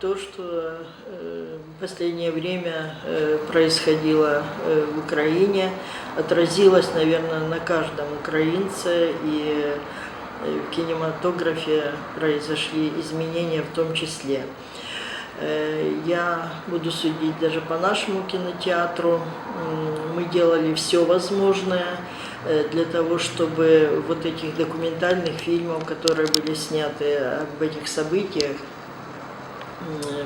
то, что э, в последнее время э, происходило э, в Украине, отразилось, наверное, на каждом украинце, и э, в кинематографе произошли изменения в том числе. Э, Я буду судить даже по нашему кинотеатру. Мы делали все возможное э, для того, чтобы вот этих документальных фильмов, которые были сняты об этих событиях,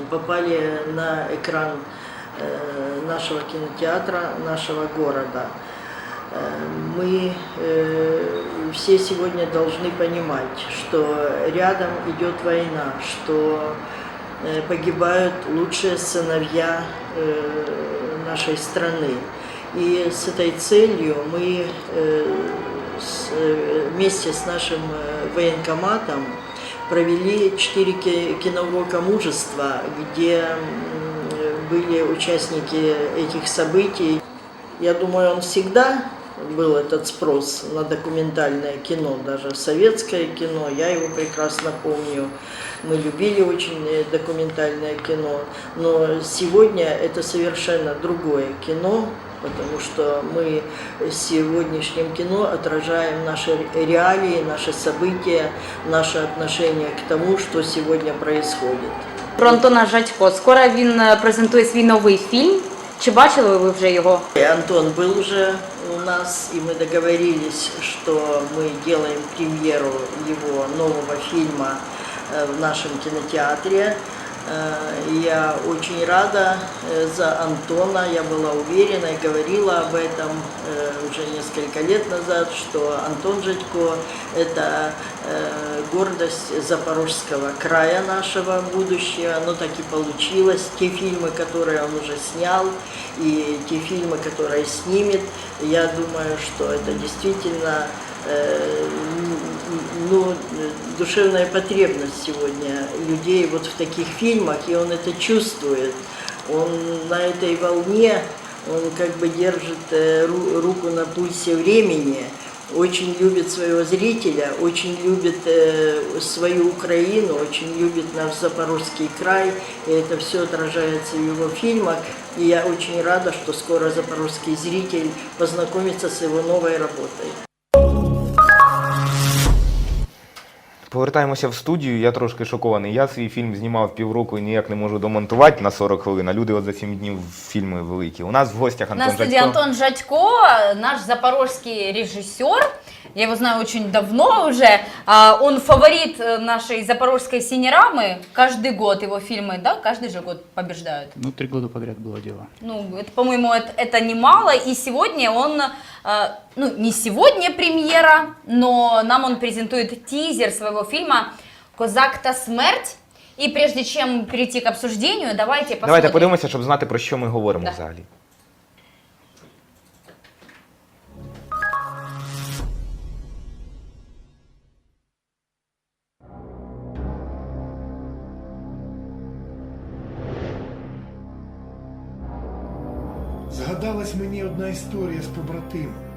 попали на экран э, нашего кинотеатра, нашего города. Э, Мы э, все сегодня должны понимать, что рядом идет война, что погибают лучшие сыновья нашей страны. И с этой целью мы вместе с нашим военкоматом провели четыре ки- киноурока мужества, где были участники этих событий. Я думаю, он всегда был этот спрос на документальное кино, даже советское кино. Я его прекрасно помню. Мы любили очень э, документальное кино. Но сегодня это совершенно другое кино, потому что мы сегодняшним кино отражаем наши реалии, наши события, наше отношение к тому, что сегодня происходит. Про Антона Жадько. Скоро він е, презентує свій новий фільм. Чи бачили ви вже його? И Антон был уже у нас, и мы договорились, что мы делаем премьеру его нового фильма э, в нашем кинотеатре. Э, Я очень рада э, за Антона, я была уверена и говорила об этом э, уже несколько лет назад, что Антон Жадько – это гордость Запорожского края нашего будущего. Оно так и получилось. Те фильмы, которые он уже снял, и те фильмы, которые снимет, я думаю, что это действительно ну, душевная потребность сегодня людей вот в таких фильмах, и он это чувствует. Он на этой волне, он как бы держит э, ру- руку на пульсе времени, очень любит своего зрителя, очень любит э, свою Украину, очень любит наш Запорожский край, и это все отражается в его фильмах. И я очень рада, что скоро запорожский зритель познакомится с его новой работой. Повертаємося в студію. Я трошки шокований. Я свій фільм знімав півроку і ніяк не можу домонтувати на 40 хвилин. А люди от за 7 днів фільми великі. У нас в гостях Антон На студии Жадько. Антон Жадько, наш запорожский режиссер. Я его знаю очень давно уже. А, Он фаворит э, нашей запорожской синерамы. Каждый год его фильмы, да, каждый же год побеждают. Ну, три года подряд было дело. Ну, это, по-моему, это, это немало. И сегодня он, э, ну, не сегодня премьера, но нам он презентует тизер своего фильма «Козак та смерть». И прежде чем перейти к обсуждению, давайте посмотрим. Давайте подивимося, щоб знати, про що ми говоримо Да. взагалі. Згадалась мені одна історія з побратимом.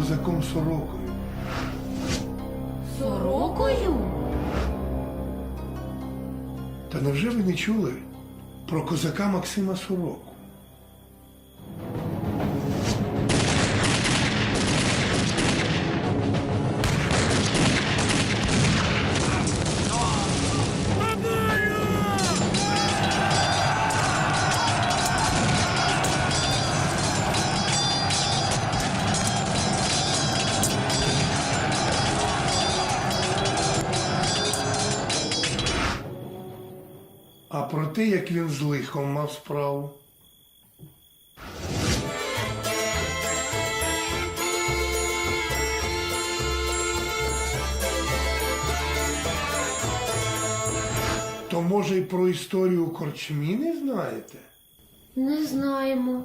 Козаком сорокою. Сорокою? Та невже ви не чули про козака Максима Сороку? Про те, як він з лихом мав справу. То може й про історію корчмі не знаєте? Не знаємо.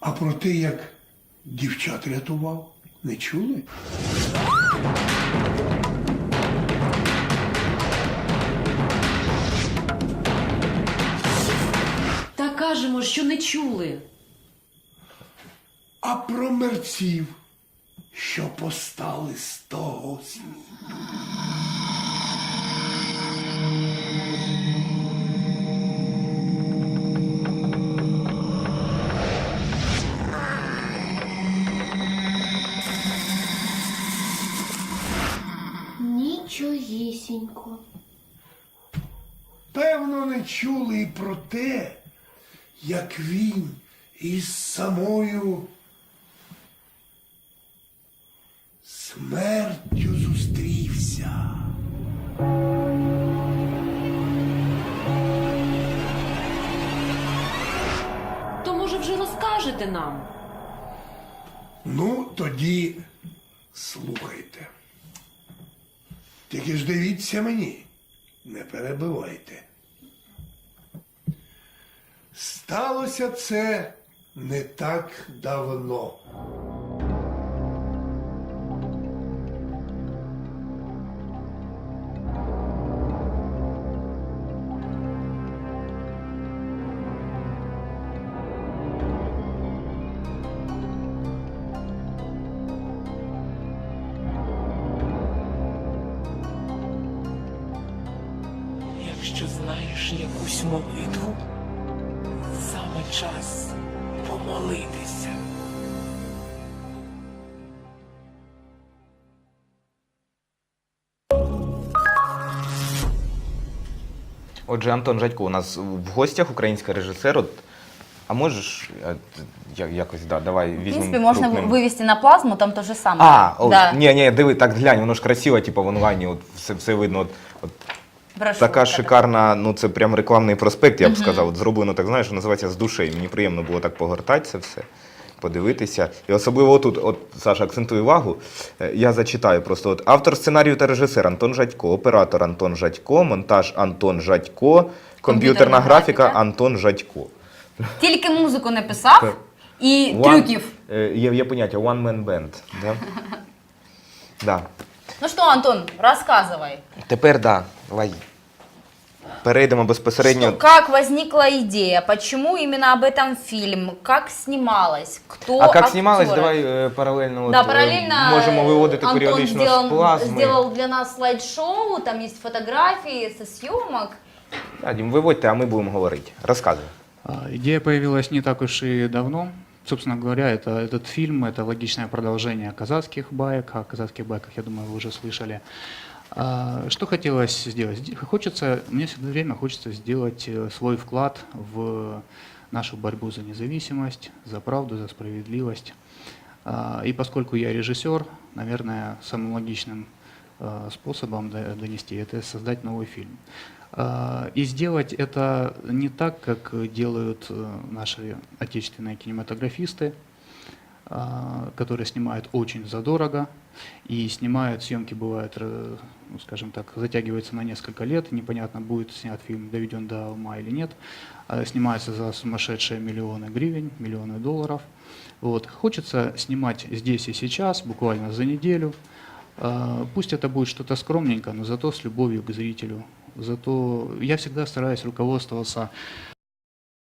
А про те, як дівчат рятував, не чули? Та кажемо, що не чули. А про мерців, що постали з того світу. Нічогісінько. Певно, не чули і про те, як він із самою смертю зустрівся. То може вже розкажете нам? Ну, тоді слухайте. Тільки ж дивіться мені, не перебивайте. Сталося це не так давно. Якщо якусь молитву, саме час помолитися. Отже, Антон Жадько у нас в гостях, український режисер. От, а можеш я- якось, да, давай В візьмемо. принципе, можно крупним. вывести на плазму, там то же самое. А, о, да. ні, ні, диви, так глянь, воно ж красиво, типу, в онлайні, от все, все видно. От, от Брошюрка така шикарна, ну це прям рекламний проспект, я б сказав. От зроблено так, знаєш, що називається з душею. Мені приємно було так погортати це все, подивитися. І особливо тут, от Саша, акцентує увагу. е, Я зачитаю просто: от автор сценарію та режисер Антон Жадько, оператор Антон Жадько, монтаж Антон Жадько, комп'ютерна Комп'ютерна графіка графіка. Антон Жадько. Тільки музику написав Так. і One- трюків. е, Є, є поняття one man band. Да? да. Ну что, Антон, рассказывай. Тепер да, давай. Перейдемо безпосередньо. Что, как возникла идея? Почему именно об этом фильм? Как снималось? Кто А як актеры? знімалось, давай е, паралельно, Да, от, е, параллельно можемо виводити Антон періодично сделал, з плазми. сделал для нас слайд-шоу, там есть фотографии со съемок. Да, Дім, виводьте, а ми будемо говорити. Розказуй. А, Идея появилась не так уж и давно. Собственно говоря, это, этот фильм – это логичное продолжение казахских баек. О казахских байках, я думаю, вы уже слышали. А, Что хотелось сделать? Сде- Хочется, мне все время хочется сделать э, свой вклад в нашу борьбу за независимость, за правду, за справедливость. А, И поскольку я режиссер, наверное, самым логичным э, способом до- донести это создать новый фильм. А, И сделать это не так, как делают э, наши отечественные кинематографисты, а, которые снимают очень задорого и снимают, съемки бывают, э, ну, скажем так, затягиваются на несколько лет, непонятно, будет снят фильм, доведен до ума или нет, А снимается за сумасшедшие миллионы гривен, миллионы долларов. Вот. Хочется снимать здесь и сейчас, буквально за неделю, Пусть это будет что-то скромненько, но зато с любовью к зрителю. Зато я всегда стараюсь руководствоваться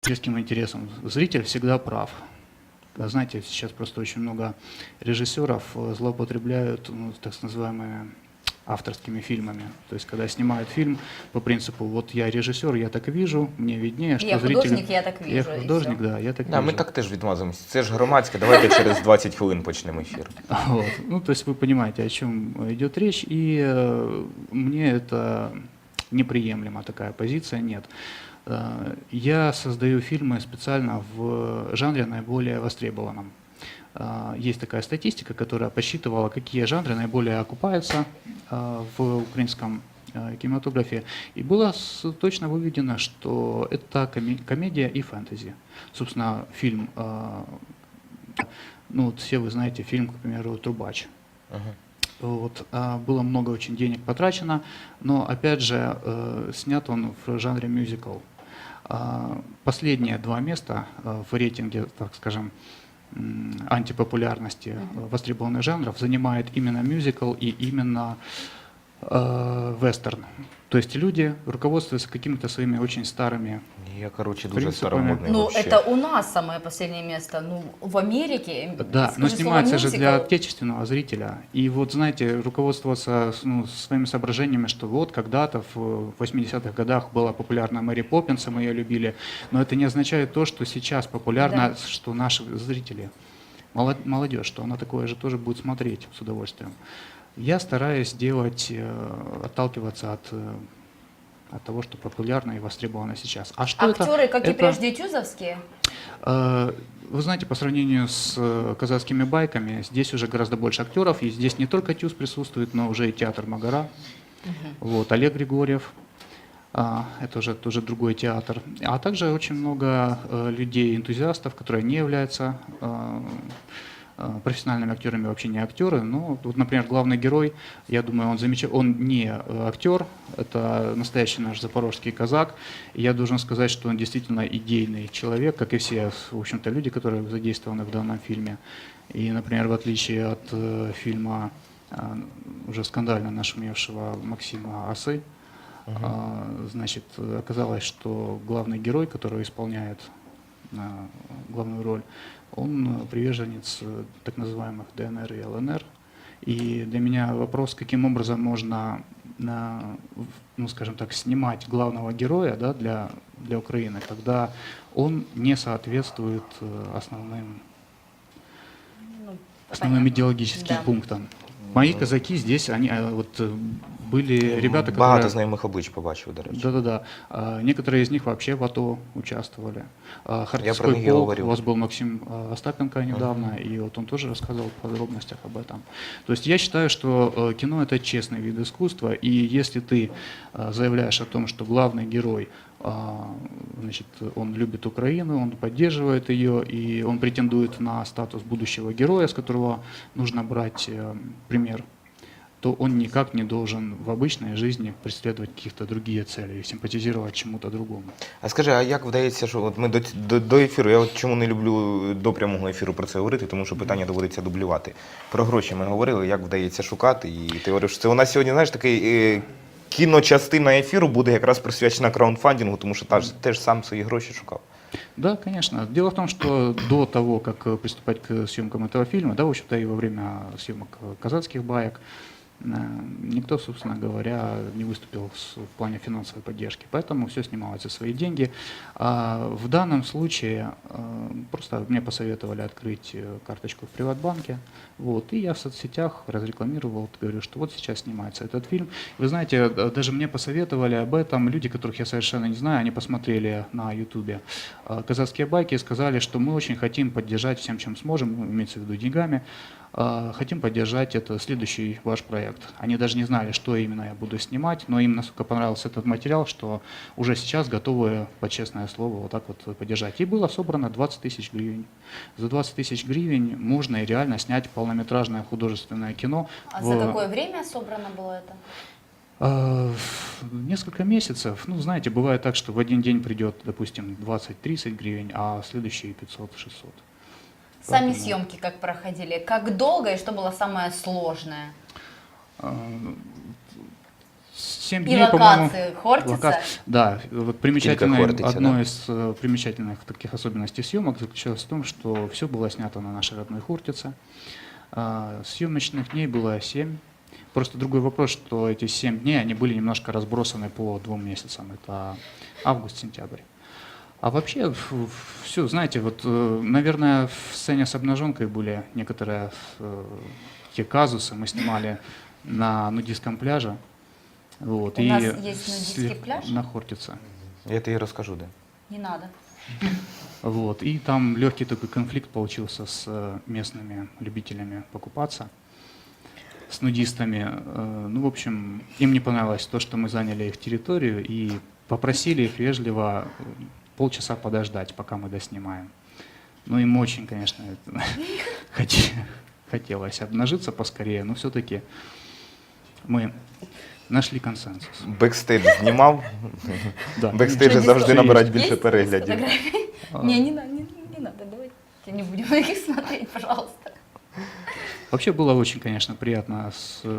зрительским интересом. Зритель всегда прав. А Знаете, сейчас просто очень много режиссеров э, злоупотребляют ну, так называемыми авторскими фильмами. То есть, когда снимают фильм по принципу, вот я режиссер, я так вижу, мне виднее, что Я зрителю... художник, я так вижу, Я и художник, всё. да, я так Да, вижу. ми так теж відмазуємося. Це ж громадське, давайте через 20 хвилин почнемо ефір. Вот. Ну, то есть вы понимаете, о чем идет речь, и э, мне это неприемлема такая позиция, нет. Э, я создаю фильмы специально в жанре наиболее востребованном. Э, есть такая статистика, которая посчитывала, какие жанры наиболее окупаются э, в украинском кинематографе. И было точно выведено, что это коме- комедия и фэнтези. Собственно, фильм ну, все вы знаете фильм, к примеру, «Трубач». Вот, а, было много очень денег потрачено, но, опять же, э, снят он в жанре мюзикл. А, Последние два места э, в рейтинге, так скажем, антипопулярности востребованных жанров занимает именно мюзикл и именно вестерн. То есть люди руководствуются какими-то своими очень старыми Я, коротше, дуже Принципами. старомодний. Ну, вообще. это у нас самое последнее место. Ну, в Америке. Да, но скажи снимается слово же для отечественного зрителя. И вот, знаете, руководствоваться ну, своими соображениями, что вот когда-то в 80-х годах была популярна Мэри Поппинс, и мы ее любили, но это не означает то, что сейчас популярно, Да. что наши зрители, молод- молодежь, что она такое же тоже будет смотреть с удовольствием. Я стараюсь делать, э, отталкиваться от, э, от того, что популярно и востребовано сейчас. А что это? Актеры, как и Это- прежде, тюзовские. Э, Вы знаете, по сравнению с казахскими байками, здесь уже гораздо больше актеров, и здесь не только ТЮЗ присутствует, но уже и театр Магара, вот, Олег Григорьев, а, это уже тоже другой театр, а также очень много людей, энтузиастов, которые не являются профессиональными актерами, вообще не актеры, но вот, например, главный герой, я думаю, он замечательный, он не э, актер, это настоящий наш запорожский казак, и я должен сказать, что он действительно идейный человек, как и все, в общем-то, люди, которые задействованы в данном фильме. И, например, в отличие от э, фильма э, уже скандально нашумевшего Максима Осы, а, значит, оказалось, что главный герой, который исполняет главную роль, он э, приверженец э, так называемых ДНР и ЛНР. И для меня вопрос, каким образом можно, в- ну, скажем так, снимать главного героя да, для, для Украины, когда он не соответствует э, основным, Ну, основным идеологическим Да. пунктам. Мои казаки здесь, они э, вот были ребята, Багато которые... знайомих облич побачив, до речі. Да-да-да. А, Некоторые из них вообще в АТО участвовали. А, и полк, говорил. у вас был Максим а, Остапенко недавно, и вот он тоже рассказывал в подробностях об этом. То есть я считаю, что кино это честный вид искусства, и если ты заявляешь о том, что главный герой значит, он любит Украину, он поддерживает ее, и он претендует на статус будущего героя, с которого нужно брать э, пример, то он никак не должен в обычной жизни преследовать каких-то другие цели и симпатизировать чему-то другому. А скажи, а як вдається, що от ми до, до, до ефіру, я от чому не люблю до прямого ефіру про це говорити, тому що питання доводиться дублювати. Про гроші ми говорили, як вдається шукати. І ти говорив, що це у нас сьогодні, знаєш, такий е, кіночастина ефіру буде якраз присвячена краундфандингу, тому що та ж, теж сам свої гроші шукав. Да, конечно. Дело в том, что до того, как э, приступать к съемкам этого фильма, да, в общем-то и во время съемок э, казацких баек, э, никто, собственно говоря, не выступил в плане финансовой поддержки. Поэтому все снималось за свои деньги. А в данном случае э, просто мне посоветовали открыть э, карточку в Приватбанке. Вот, и я в соцсетях разрекламировал, говорю, что вот сейчас снимается этот фильм. Вы знаете, э, даже мне посоветовали об этом люди, которых я совершенно не знаю, они посмотрели на ютубе э, казахские байки и сказали, что мы очень хотим поддержать всем, чем сможем, ну, имеется в виду деньгами, э, хотим поддержать это следующий ваш проект. Они даже не знали, что именно я буду снимать, но им настолько понравился этот материал, что уже сейчас готовы, по честное слово, вот так вот поддержать. И было собрано 20 тысяч гривен. За 20 тысяч гривен можно и реально снять полнометражное художественное кино. А в- за какое время собрано было это? а, Несколько месяцев. Ну, знаете, бывает так, что в один день придет, допустим, 20-30 гривен, а в следующий 500-600. Сами Поэтому- съемки как проходили? Как долго и что было самое сложное? А, Семь И дней, по-моему, локации Хортица? лока- Да, вот примечательной, Хортица, одной да. из э, примечательных таких особенностей съемок заключалась в том, что все было снято на нашей родной Хортице. А, Съемочных дней было семь. Просто другой вопрос, что эти семь дней, они были немножко разбросаны по двум месяцам. Это август-сентябрь. А вообще, все, знаете, вот, э, наверное, в сцене с обнаженкой были некоторые те казусы. Мы снимали на нудистском пляже. Вот, У и нас есть нудистский слег- пляж? На Хортице. Я тобі розкажу, де. Не надо. Вот, и там легкий такой конфликт получился с э, местными любителями покупаться, с нудистами. Э, Ну, в общем, им не понравилось то, что мы заняли их территорию и попросили их вежливо полчаса подождать, пока мы доснимаем. Ну, им очень, конечно, это хоте- хотелось обнажиться поскорее, но все-таки мы нашли консенсус. Бекстейдж знімав. Да, Бекстейджі конечно. завжди Всё набирають есть. більше Есть переглядів. фотографии? А. Не, не, надо, не, не надо, давайте не будем их смотреть, пожалуйста. Вообще было очень, конечно, приятно.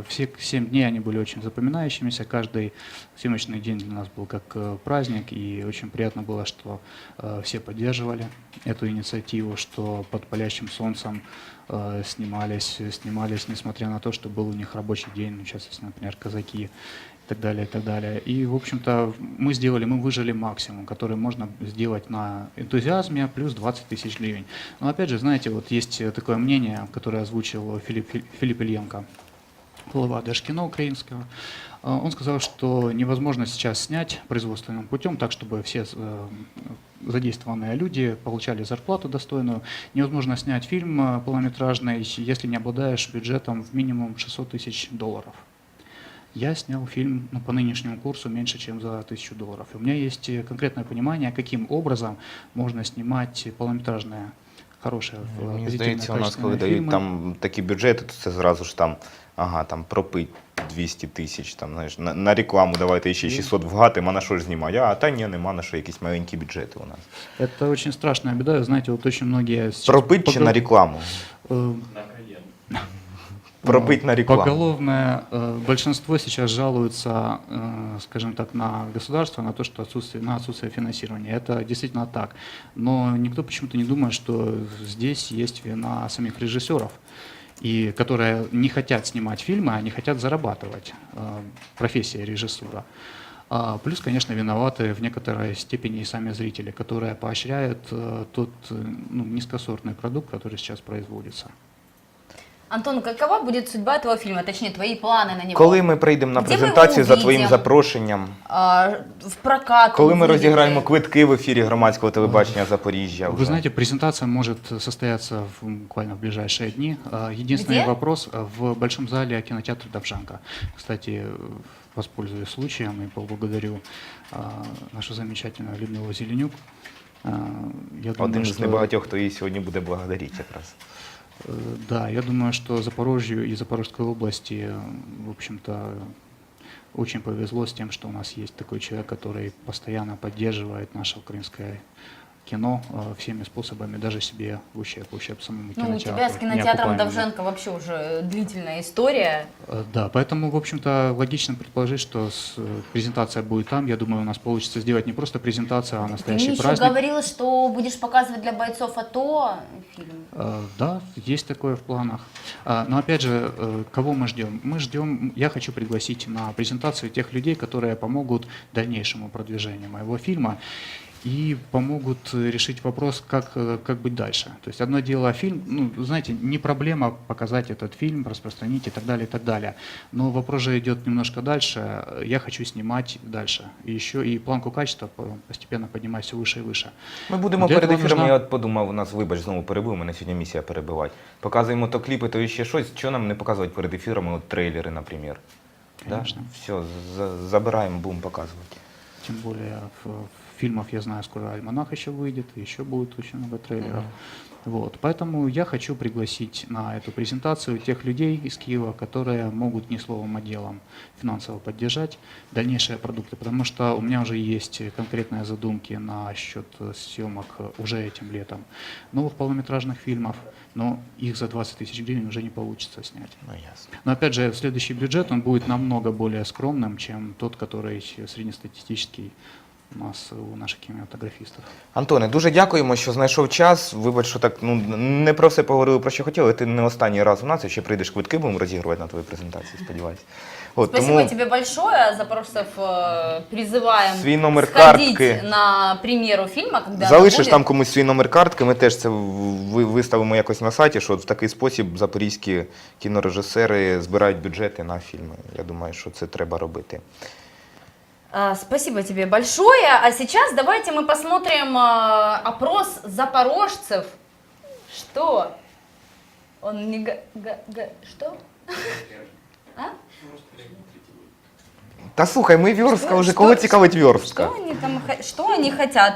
Все семь дней они были очень запоминающимися. Каждый съемочный день для нас был как э, праздник. И очень приятно было, что э, все поддерживали эту инициативу, что под палящим солнцем э, снимались, снимались, несмотря на то, что был у них рабочий день, ну, в частности, например, казаки и так далее, и так далее. И, в общем-то, мы сделали, мы выжили максимум, который можно сделать на энтузиазме, плюс 20 тысяч гривен. Но, опять же, знаете, вот есть такое мнение, которое озвучил Филипп, Фи- Филипп Ильенко, глава Держкино украинского. Э, Он сказал, что невозможно сейчас снять производственным путем так, чтобы все э, задействованные люди получали зарплату достойную. Невозможно снять фильм э, полнометражный, если не обладаешь бюджетом в минимум 600 тысяч долларов. Я снял фильм ну, по нынешнему курсу меньше, чем за тысячу долларов. И у меня есть э, конкретное понимание, каким образом можно снимать полнометражные хорошие, э, Мені позитивные, здається, у нас коли качественные дають фильмы. там такі бюджети, то це зразу ж там, ага, там пропить 200 тисяч, там, знаєш, на, на рекламу давайте ще 600 вгатим, а на що ж знімати? А, та ні, нема на що якісь маленькі бюджети у нас. Это очень страшная беда. Знаете, вот очень многие сейчас... Пропить чи погол- на рекламу? э, Пропить на рекламу. Поголовное э, большинство сейчас жалуются, э, скажем так, на государство, на то, что отсутствие, на отсутствие финансирования. Это действительно так. Но никто почему-то не думает, что здесь есть вина самих режиссеров, и которые не хотят снимать фильмы, не хотят зарабатывать. Э, профессия режиссура. А плюс, конечно, виноваты в некоторой степени и сами зрители, которые поощряют тот ну, низкосортный продукт, который сейчас производится. Антон, какова будет судьба этого фильма, точнее, твои планы на него? Коли ми прийдемо на Де ми його презентацію за твоїм увидим? запрошенням, А, в прокат? коли ми выйдет ли? розіграємо квитки в ефірі громадського телебачення Запоріжжя. Вы вже. знаете, презентация может состояться в, буквально в ближайшие дни. А, Единственный Где? вопрос а, в большом зале кинотеатра Довжанка. Кстати, э, воспользуюсь случаем и поблагодарю а, нашу замечательную Людмилу Зеленюк. А, Я думаю, Один з что- небагатьох, хто її сьогодні буде благодарити якраз. Да, я думаю, что Запорожью и Запорожской области, э, в общем-то, очень повезло с тем, что у нас есть такой человек, который постоянно поддерживает наше украинское кино э, всеми способами, даже себе в ущерб, в ущерб самому Ну, у кинотеатру. тебя с кинотеатром. Довженко вообще уже длительная история. Э, Да, поэтому, в общем-то, логично предположить, что э, презентация будет там. Я думаю, у нас получится сделать не просто презентацию, а Ты настоящий мне еще праздник. говорила, что будешь показывать для бойцов АТО фильм. Э, Да, есть такое в планах. А, Но опять же, э, кого мы ждем? Мы ждем, я хочу пригласить на презентацию тех людей, которые помогут дальнейшему продвижению моего фильма и помогут э, решить вопрос, как, э, как быть дальше. То есть одно дело фильм, ну, знаете, не проблема показать этот фильм, распространить и так далее, и так далее. Но вопрос же идет немножко дальше. Э, Я хочу снимать дальше. И еще и планку качества по- постепенно поднимать все выше и выше. Ми будемо Для перед того ефіром, нужна- я от подумав, у нас, вибач, знову перебив, мене сьогодні місія перебивати. Показуємо то кліпи, то ще щось. Чого нам не показувати перед ефірами, от трейлери, наприклад? Да? Конечно. Все, за- забираємо, будемо показувати. Тем более в, в фильмов, я знаю, скоро «Альманах» еще выйдет, еще будет очень много трейлеров. Вот. Поэтому я хочу пригласить на эту презентацию тех людей из Киева, которые могут не словом, а делом финансово поддержать дальнейшие продукты, потому что у меня уже есть конкретные задумки на счет съемок уже этим летом новых полнометражных фильмов, но их за 20 тысяч гривен уже не получится снять. Ну, ясно. Но опять же, следующий бюджет, он будет намного более скромным, чем тот, который среднестатистический у нас у наших кинематографистов. Антоне, дуже дякуємо, що знайшов час. Вибач, що так ну не про все поговорили, про що хотіли. Ти не останній раз у нас, ще прийдеш квитки, будемо розігрувати на твоїй презентації, сподіваюся. От, Спасибо тебе большое. Запорожцев призываем Свій номер картки. на премьеру фильма, когда Залишиш там комусь свій номер картки, ми теж це виставимо якось на сайті, що в такий спосіб запорізькі кінорежисери збирають бюджети на фільми. Я думаю, що це треба робити. А, Спасибо тебе большое. А сейчас давайте мы посмотрим а, опрос запорожцев. Что? Он не... га- га- га- Что? А? Та слухай, ми Вьорстка Що- вже. що- Кого цікавить Вьорстка? Что они там, хо- что они хотят?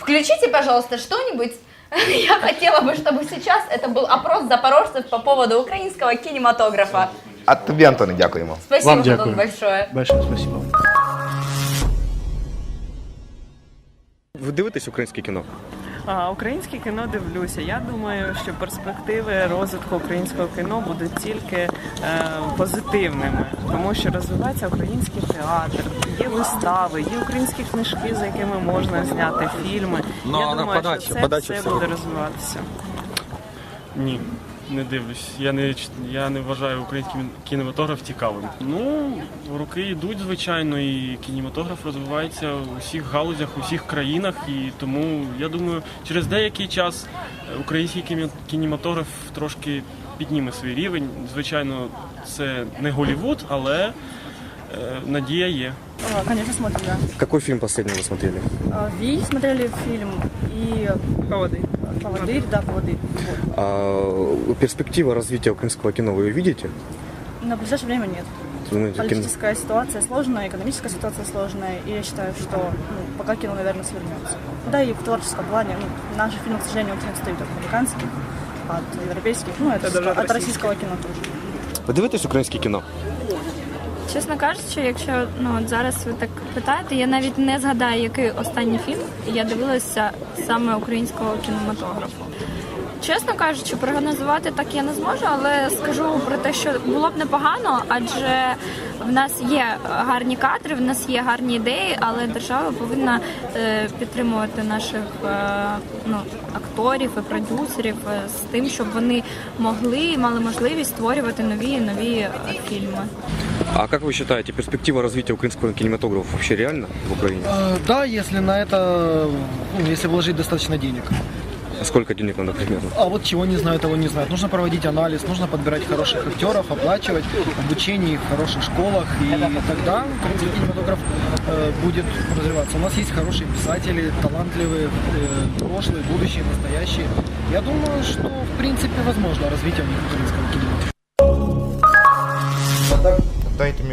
Включите, пожалуйста, что-нибудь. Я хотела бы, чтобы сейчас это был опрос запорожцев по поводу украинского кинематографа. А тобі, Антоне, дякуємо. Спасибо, Вам Антон, дякую. большое. Большое спасибо. Ви дивитесь українське кіно? А, українське кіно дивлюся. Я думаю, що перспективи розвитку українського кіно будуть тільки е, позитивними, тому що розвивається український театр, є вистави, є українські книжки, за якими можна зняти фільми. Я думаю, що це все буде розвиватися. Ні, не дивлюсь. Я не ч- я не вважаю український кінематограф цікавим. Ну, роки йдуть, звичайно, і кінематограф розвивається у всіх галузях, у всіх країнах. І тому я думаю, через деякий час е, український кінематограф трошки підніме свій рівень. Звичайно, це не Голівуд, але е, надія є. Смотрю, да. Какой фильм последний вы смотрели? Вій смотрели фільм і Поводир. Поводир, да, поводир. А, перспектива развития украинского кино вы видите? На ближайшее время нет. Кино- Политическая ситуация сложная, экономическая ситуация сложная, и я считаю, что ну, пока кино, наверное, свернется. Да и в творческом плане, ну, наши фильмы, к сожалению, очень отстают от американских, от европейских, ну, это, от российского кино тоже. Ви дивитесь українське кіно? Чесно кажучи, якщо ну от зараз ви так питаєте, я навіть не згадаю, який останній фільм я дивилася саме українського кінематографу. Чесно кажучи, прогнозувати так я не зможу, але скажу про те, що було б непогано, адже в нас є гарні кадри, в нас є гарні ідеї, але держава повинна е, підтримувати наших е, ну, акторів і продюсерів е, з тим, щоб вони могли і мали можливість створювати нові і нові фільми. А как вы считаете, перспектива развития украинского кинематографа вообще реальна в Украине? Да, если на это, ну, если вложить достаточно денег. А Сколько денег надо примерно? А вот чего не знаю, того не знаю. Нужно проводить анализ, нужно подбирать хороших актеров, оплачивать обучение их в хороших школах, и тогда кинематограф э, будет развиваться. У нас есть хорошие писатели, талантливые, э, прошлые, будущие, настоящие. Я думаю, что в принципе возможно развитие у них украинского кинематографа. Дайте мікрофон.